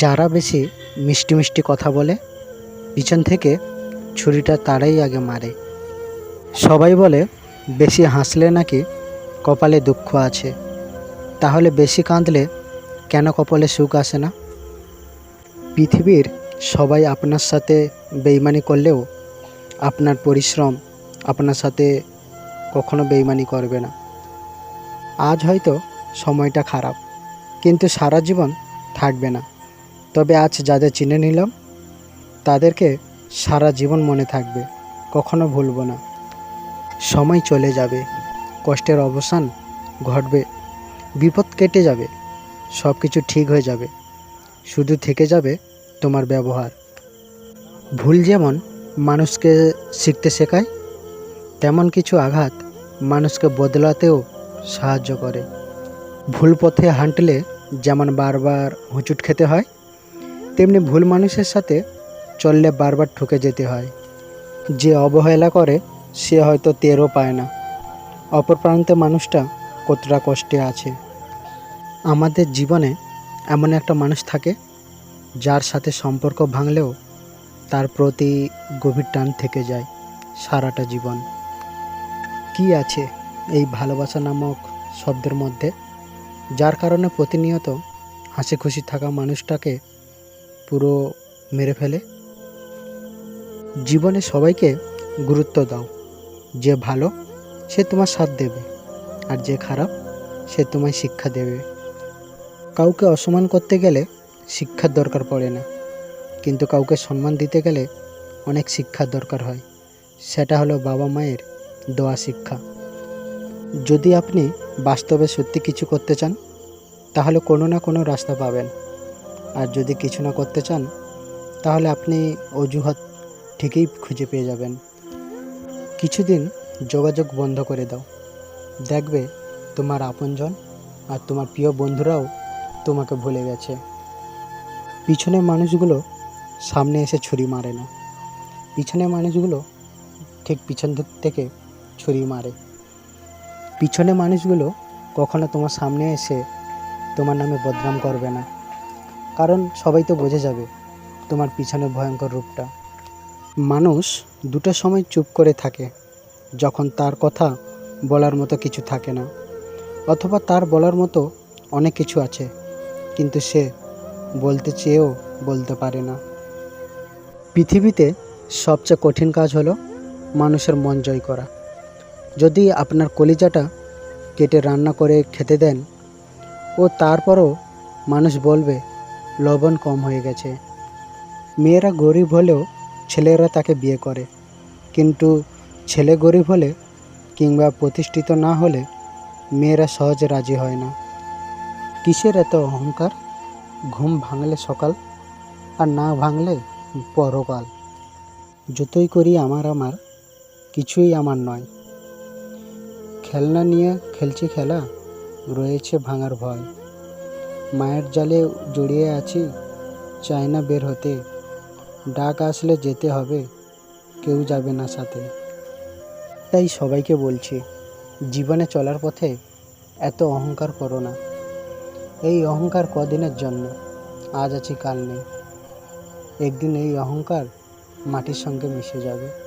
যারা বেশি মিষ্টি মিষ্টি কথা বলে, পিছন থেকে ছুরিটা তারাই আগে মারে। সবাই বলে, বেশি হাসলে নাকি কপালে দুঃখ আছে? তাহলে বেশি কাঁদলে কেন কপালে সুখ আসে না? পৃথিবীর সবাই আপনার সাথে বেইমানি করলেও আপনার পরিশ্রম আপনার সাথে কখনো বেইমানি করবে না। আজ হয়তো সময়টা খারাপ, কিন্তু সারা জীবন থাকবে না। তবে আজ যাদের চিনে নিলাম, তাদেরকে সারা জীবন মনে থাকবে, কখনো ভুলবো না। সময় চলে যাবে, কষ্টের অবসান ঘটবে, বিপদ কেটে যাবে সব কিছু ঠিক হয়ে যাবে, শুধু থেকে যাবে তোমার ব্যবহার। ভুল যেমন মানুষকে শিখতে শেখায়, তেমন কিছু আঘাত মানুষকে বদলাতেও সাহায্য করে। ভুল পথে হাঁটলে যেমন বারবার হুঁচুট খেতে হয় তেমনি ভুল মানুষের সাথে চললে বারবার ঠকে যেতে হয়। যে অবহেলা করে, সে হয়তো টেরও পায় না। অপর প্রান্তে মানুষটা কতটা কষ্টে আছে। আমাদের জীবনে এমন একটা মানুষ থাকে, যার সাথে সম্পর্ক ভাঙলেও তার প্রতি গভীর টান থেকে যায় সারাটা জীবন। কি আছে এই ভালোবাসা নামক শব্দের মধ্যে? যার কারণে প্রতিনিয়ত হাসি খুশি থাকা মানুষটাকে পুরো মেরে ফেলে। জীবনে সবাইকে গুরুত্ব দাও। যে ভালো, সে তোমার সাথ দেবে। আর যে খারাপ, সে তোমায় শিক্ষা দেবে। কাউকে অসম্মান করতে গেলে শিক্ষার দরকার পড়ে না। কিন্তু কাউকে সম্মান দিতে গেলে অনেক শিক্ষার দরকার হয়। সেটা হলো বাবা মায়ের দেওয়া শিক্ষা। যদি আপনি বাস্তবে সত্যি কিছু করতে চান, তাহলে কোনো না কোনো রাস্তা পাবেন। আর যদি কিছু না করতে চান, তাহলে আপনি অজুহাত ঠিকই খুঁজে পেয়ে যাবেন। কিছুদিন যোগাযোগ বন্ধ করে দাও। দেখবে তোমার আপনজন আর তোমার প্রিয় বন্ধুরাও তোমাকে ভুলে গেছে। পিছনের মানুষগুলো সামনে এসে ছুরি মারে না। পিছনের মানুষগুলো ঠিক পিছন থেকে ছুরি মারে। পিছনে মানুষগুলো কখনো তোমার সামনে এসে তোমার নামে বদনাম করবে না। কারণ সবাই তো বুঝে যাবে তোমার পিছনে ভয়ঙ্কর রূপটা। মানুষ দুটো সময় চুপ করে থাকে, যখন তার কথা বলার মতো কিছু থাকে না, অথবা তার বলার মতো অনেক কিছু আছে, কিন্তু সে বলতে চেয়েও বলতে পারে না। পৃথিবীতে সবচেয়ে কঠিন কাজ হলো মানুষের মন জয় করা। যদি আপনার কলিজাটা কেটে রান্না করে খেতে দেন, ও তারপরও মানুষ বলবে লবণ কম হয়ে গেছে। মেয়েরা গরিব হলেও ছেলেরা তাকে বিয়ে করে। কিন্তু ছেলে গরিব হলে কিংবা প্রতিষ্ঠিত না হলে মেয়েরা সহজে রাজি হয় না। কিসের এত অহংকার? ঘুম ভাঙলে সকাল আর না ভাঙলে পরকাল। যতই করি আমার আমার, কিছুই আমার নয়। খেলনা নিয়ে খেলছি খেলা, রয়েছে ভাঙার ভয়। মায়ের জালে জড়িয়ে আছি, চাই না বের হতে। ডাক আসলে যেতে হবে, কেউ যাবে না সাথে। তাই সবাইকে বলছি, জীবনে চলার পথে এত অহংকার করো না। এই অহংকার কদিনের জন্য? আজ আছি, কাল নেই। একদিন এই অহংকার মাটির সঙ্গে মিশে যাবে।